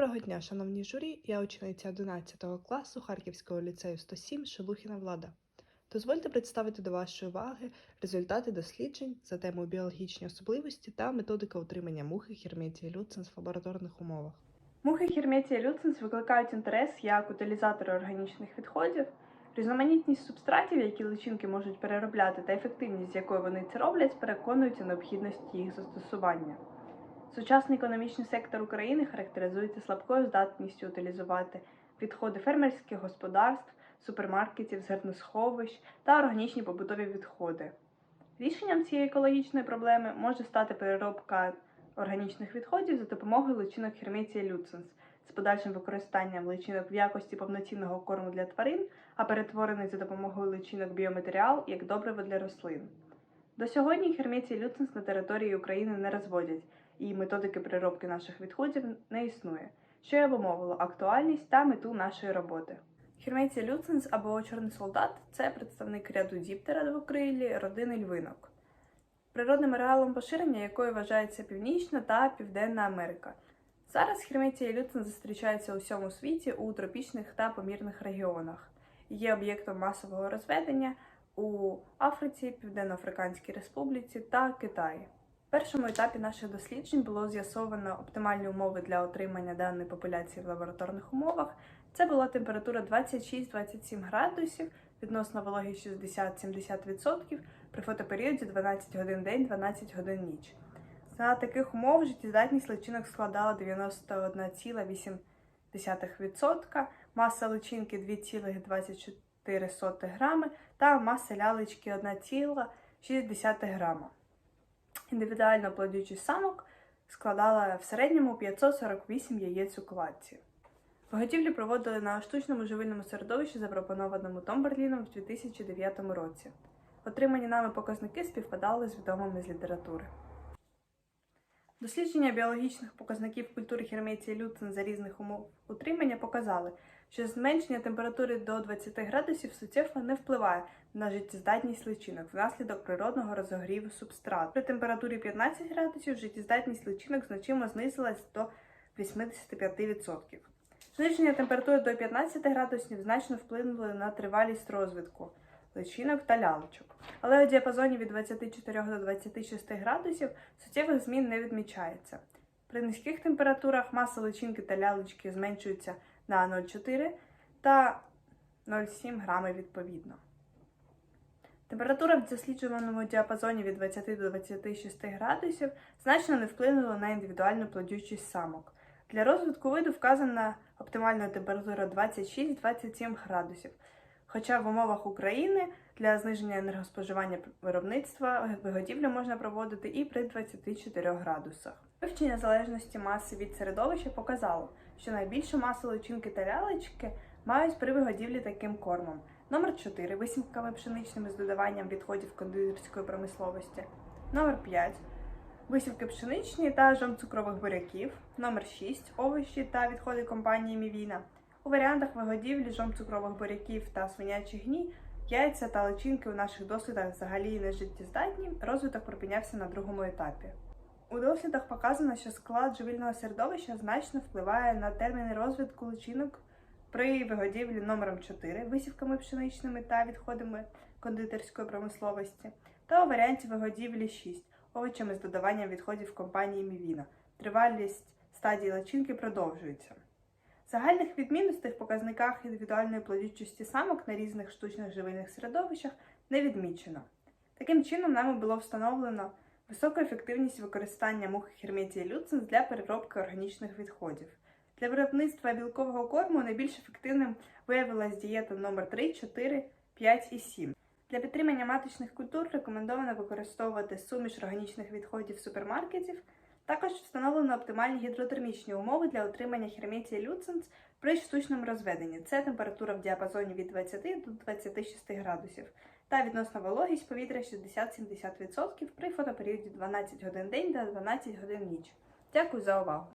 Доброго дня, шановні журі, я учениця 11 класу Харківського ліцею 107 Шелухіна Влада. Дозвольте представити до вашої уваги результати досліджень за темою біологічні особливості та методика утримання мухи Херметія люценс в лабораторних умовах. Мухи Херметія люценс викликають інтерес як утилізатори органічних відходів, різноманітність субстратів, які личинки можуть переробляти, та ефективність, з якою вони це роблять, переконують у необхідності їх застосування. Сучасний економічний сектор України характеризується слабкою здатністю утилізувати відходи фермерських господарств, супермаркетів, зерносховищ та органічні побутові відходи. Рішенням цієї екологічної проблеми може стати переробка органічних відходів за допомогою личинок Hermetia люценс з подальшим використанням личинок в якості повноцінного корму для тварин, а перетворений за допомогою личинок біоматеріал як добриво для рослин. До сьогодні Hermetia люценс на території України не розводять, і методики переробки наших відходів не існує, що й обумовило актуальність та мету нашої роботи. Hermetia люценс або чорний солдат це представник ряду діптера двокрилі родини львинок природним ареалом поширення якої вважається Північна та Південна Америка. Зараз хірметія люцин зустрічається у всьому світі у тропічних та помірних регіонах. Є об'єктом масового розведення у Африці, Південно-Африканській Республіці та Китаї. В першому етапі наших досліджень було з'ясовано оптимальні умови для отримання даної популяції в лабораторних умовах. Це була температура 26-27 градусів, відносно вологість 60-70%, при фотоперіоді 12 годин день, 12 годин ніч. За таких умов життєздатність личинок складала 91,8%, маса личинки 2,24 грами та маса лялечки 1,6 грама. Індивідуальна плодючість самок складала в середньому 548 яєць у кладці. Виготівлі проводили на штучному живильному середовищі, запропонованому Том Берліном в 2009 році. Отримані нами показники співпадали з відомими з літератури. Дослідження біологічних показників культури Херметія люцин за різних умов утримання показали, що зменшення температури до 20 градусів суттєво не впливає на життєздатність личинок внаслідок природного розогріву субстрату. При температурі 15 градусів життєздатність личинок значимо знизилась до 85%. Зниження температури до 15 градусів значно вплинуло на тривалість розвитку личинок та лялочок. Але у діапазоні від 24 до 26 градусів суттєвих змін не відмічається. При низьких температурах маса личинки та лялочки зменшується на 0,4 та 0,7 грами відповідно. Температура в досліджуваному діапазоні від 20 до 26 градусів значно не вплинула на індивідуальну плодючість самок. Для розвитку виду вказана оптимальна температура 26-27 градусів. Хоча в умовах України для зниження енергоспоживання виробництва виготівлю можна проводити і при 24 градусах. Вивчення залежності маси від середовища показало, що найбільшу масу личинки та лялечки мають при вигодівлі таким кормом. Номер 4 висівками пшеничними з додаванням відходів кондитерської промисловості. Номер 5 висівки пшеничні та жом цукрових буряків. Номер 6 овочі та відходи компанії Мівіна. У варіантах вигодівлі жом цукрових буряків та свинячий гній, яйця та личинки у наших дослідах взагалі не життєздатні, розвиток припинявся на другому етапі. У дослідах показано, що склад живильного середовища значно впливає на терміни розвитку личинок при вигодівлі номером 4 висівками пшеничними та відходами кондитерської промисловості, та у варіанті вигодівлі 6 овочами з додаванням відходів компанії Мівіна. Тривалість стадії личинки продовжується. Загальних відмінностей в показниках індивідуальної плодючості самок на різних штучних живильних середовищах не відмічено. Таким чином, нами було встановлено високу ефективність використання мухи Hermetia люценс для переробки органічних відходів. Для виробництва білкового корму найбільш ефективним виявилась дієта номер 3, 4, 5 і 7. Для підтримання маточних культур рекомендовано використовувати суміш органічних відходів супермаркетів. Також встановлено оптимальні гідротермічні умови для отримання Hermetia люценс при штучному розведенні. Це температура в діапазоні від 20 до 26 градусів та відносна вологість повітря 60-70% при фотоперіоді 12 годин день та 12 годин ніч. Дякую за увагу!